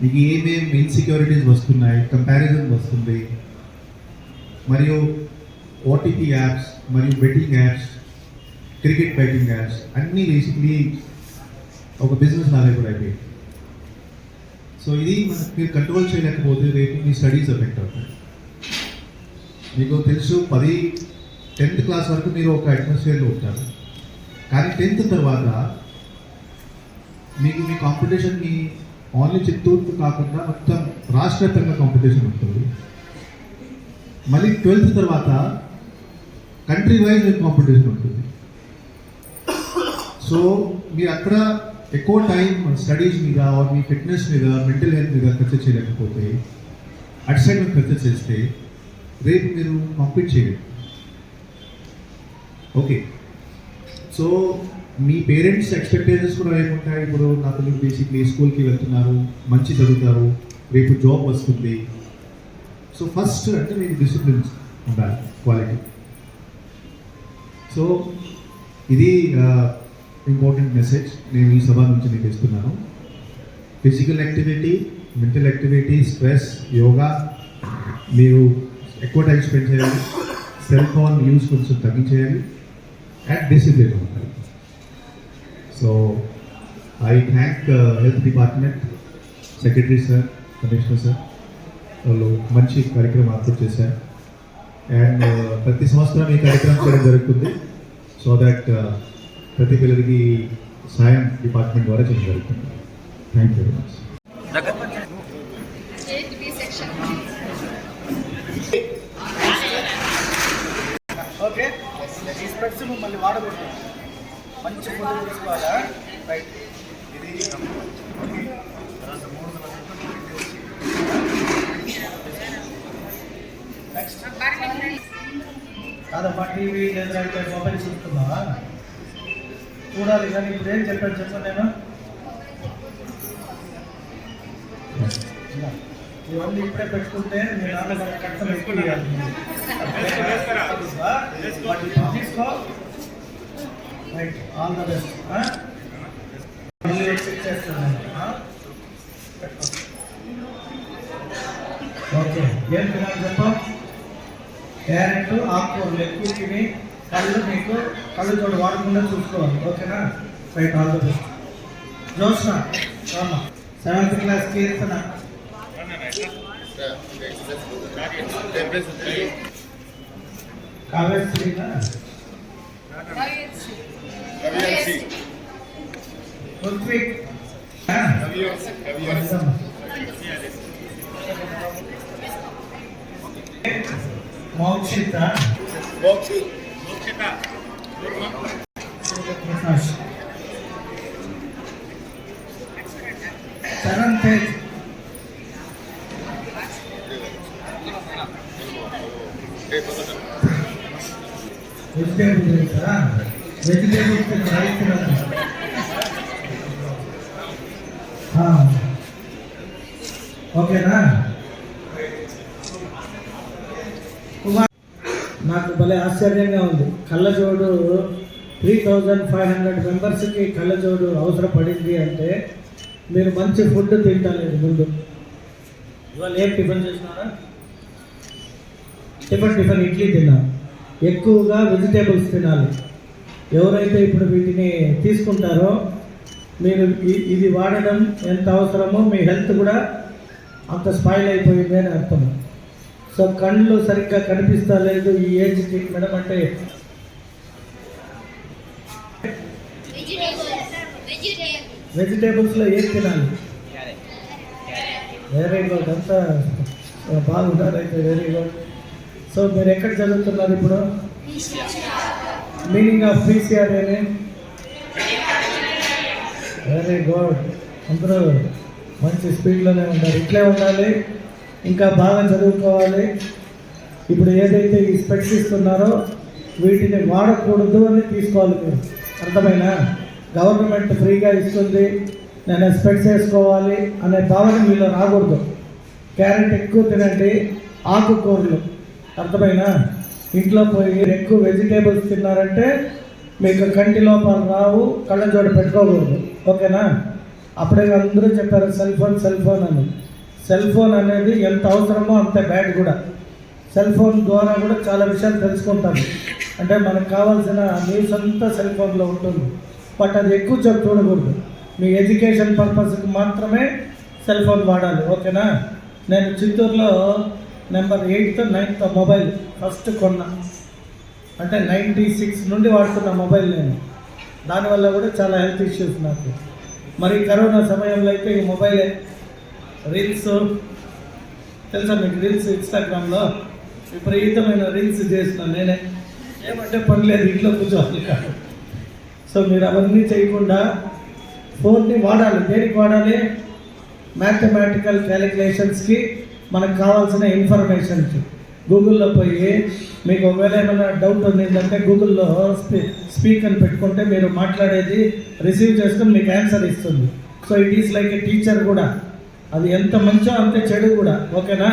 మీకు ఏమేమి ఇన్సెక్యూరిటీస్ వస్తున్నాయి కంపారిజన్ వస్తుంది మరియు ఓటీపీ యాప్స్ మరియు betting apps cricket betting apps అన్నీ బేసిక్లీ ఒక బిజినెస్ లాగా కూడా అయిపోయింది సో ఇది మనకి మీరు కంట్రోల్ చేయలేకపోతే రేపు మీ స్టడీస్ ఎఫెక్ట్ అవుతాయి. మీకు తెలుసు పది టెన్త్ క్లాస్ వరకు మీరు ఒక అట్మాస్ఫియర్లో ఉంటారు. కానీ టెన్త్ తర్వాత మీకు మీ కాంపిటీషన్ మీ ఓన్లీ చిత్తూరు కాకుండా మొత్తం రాష్ట్ర వ్యాప్తంగా కాంపిటీషన్ ఉంటుంది. మళ్ళీ ట్వెల్త్ తర్వాత కంట్రీ వైజ్ మీకు కాంపిటీషన్ ఉంటుంది. సో మీరు అక్కడ ఎక్కువ టైం స్టడీస్ మీద మీ ఫిట్నెస్ మీద మెంటల్ హెల్త్ మీద ఖర్చు చేయలేకపోతే అటు సైడ్ మీరు ఖర్చు చేస్తే రేపు మీరు కంప్లీట్ చేయలేరు. ఓకే సో మీ పేరెంట్స్ ఎక్స్పెక్టేషన్స్ కూడా ఏముంటాయి ఇప్పుడు నా పిల్లలు బేసిక్లీ స్కూల్కి వెళ్తున్నారు మంచి చదువుతారు రేపు జాబ్ వస్తుంది. సో ఫస్ట్ అంటే మీకు డిసిప్లిన్ ఉండాలి క్వాలిటీ సో ఇది ఇంపార్టెంట్ మెసేజ్ నేను ఈ సభ నుంచి మీకు ఇస్తున్నాను. Physical activity mental activity stress yoga మీరు ఎక్కువ టైం స్పెండ్ చేయాలి. సెల్ ఫోన్ యూస్ కొంచెం తగ్గించేయాలి. అండ్ డిసిప్లిన్ ఉండాలి. So I thank health department secretary sir commissioner sir వాళ్ళు మంచి కార్యక్రమం ఏర్పాటు చేశారు అండ్ ప్రతి సంవత్సరం ఈ కార్యక్రమం చేయడం జరుగుతుంది సో దట్ ప్రతి పిల్లలకి సాయం డిపార్ట్మెంట్ ద్వారా చేయడం జరుగుతుంది thank you very much okay ఈ స్పెట్స్ మళ్ళీ వాడకూడదు మంచి ఫుడ్ తీసుకోవాలా? రైట్ ఇది తర్వాత మూడు నెక్స్ట్ కాదమ్మా టీవీ లేదా మొబైల్ చూస్తున్నావా చూడాలి కానీ ఇప్పుడు ఏం చెప్పాను చెప్పాను నేను ఇవన్నీ ఇప్పుడే పెట్టుకుంటే మీ నాన్నగారు కష్టం ఎక్కువ right all the best okay ఏం తినాలి చెప్పు క్యారెట్ ఆకుకూరలు ఎక్కువ తిని కళ్ళు మీకు కళ్ళు చోటు వాడకుండా చూసుకోవాలి. ఓకేనా right all the best Joshna రామ్మా seventh class Keerthana. కావ్యశ్రీనా? Ruthvik Mokshita Prakash Charan Tej vegetable రైసా వెజిటేబుల్స్ రైస్ ఓకేనా కుమార్ నాకు భలే ఆశ్చర్యంగా ఉంది కళ్ళజోడు త్రీ థౌజండ్ ఫైవ్ హండ్రెడ్ మెంబర్స్కి కళ్ళజోడు అవసరపడింది అంటే మీరు మంచి ఫుడ్ తింటలేదు ముందు ఇవాళ ఏం టిఫిన్ చేసినారా టిఫిన్ టిఫిన్ ఇడ్లీ తిన్నా ఎక్కువగా వెజిటేబుల్స్ తినాలి ఎవరైతే ఇప్పుడు వీటిని తీసుకుంటారో మీరు ఇది వాడడం ఎంత అవసరమో మీ హెల్త్ కూడా అంత స్పాయిల్ అయిపోయింది అని అర్థం. సో కళ్ళు సరిగ్గా కనిపిస్తా లేదు ఈ ఏజ్కి మేడం అంటే వెజిటేబుల్స్లో ఏం తినాలి? వెరీ గుడ్ అంతా బాగుంటారు అయితే వెరీ గుడ్ సో మీరు ఎక్కడ చదువుతున్నారు ఇప్పుడు? Meaning of PCR very good. అందరూ మంచి స్పీడ్లోనే ఉన్నారు. ఇట్లే ఉండాలి. ఇంకా బాగా చదువుకోవాలి ఇప్పుడు ఏదైతే ఈ స్పెక్స్ ఇస్తున్నారో వీటిని వాడకూడదు అని తీసుకోవాలి మీరు. అర్థమైనా? గవర్నమెంట్ ఫ్రీగా ఇస్తుంది. నేను స్పెక్స్ వేసుకోవాలి అనే భావన మీలో రాకూడదు. క్యారెట్ ఎక్కువ తినండి. ఆకుకూరలు. అర్థమైనా? ఇంట్లో పోయి ఎక్కువ వెజిటేబుల్స్ తిన్నారంటే మీకు కంటి లోపాలు రావు కళ్ళజోడు పెట్టుకోకూడదు. ఓకేనా? అప్పుడే అందరూ చెప్పారు సెల్ ఫోన్ సెల్ ఫోన్ అని. సెల్ ఫోన్ అనేది ఎంత అవసరమో అంత బ్యాడ్ కూడా. సెల్ ఫోన్ ద్వారా కూడా చాలా విషయాలు తెలుసుకుంటాము అంటే మనకు కావాల్సిన న్యూస్ అంతా సెల్ ఫోన్లో ఉంటుంది. బట్ అది ఎక్కువ చోటు చూడకూడదు. మీ ఎడ్యుకేషన్ పర్పస్కి మాత్రమే సెల్ ఫోన్ వాడాలి. ఓకేనా? నేను చిత్తూరులో number eighth ninth mobile first కొన్న. అంటే నైంటీ సిక్స్ నుండి వాడుతున్న మొబైల్ నేను. దానివల్ల కూడా చాలా హెల్త్ ఇష్యూస్ నాకు. మరి కరోనా సమయంలో అయితే ఈ మొబైలే. రీల్స్ తెలుసా మీకు రీల్స్ ఇన్స్టాగ్రామ్లో? విపరీతమైన రీల్స్ చేసిన నేనే. ఏమంటే పని లేదు ఇంట్లో కూర్చోవాలి కాదు. సో మీరు అవన్నీ చేయకుండా ఫోన్ని వాడాలి. దేనికి వాడాలి? మ్యాథమెటికల్ క్యాలిక్యులేషన్స్కి మనకు కావాల్సిన ఇన్ఫర్మేషన్కి గూగుల్లో పోయి మీకు ఒకవేళ ఏమైనా డౌట్ ఉండిందంటే గూగుల్లో స్పీ స్పీకర్ పెట్టుకుంటే మీరు మాట్లాడేది రిసీవ్ చేసుకుని మీకు ఆన్సర్ ఇస్తుంది. So it is like a teacher కూడా. అది ఎంత మంచో అంతే చెడు కూడా. ఓకేనా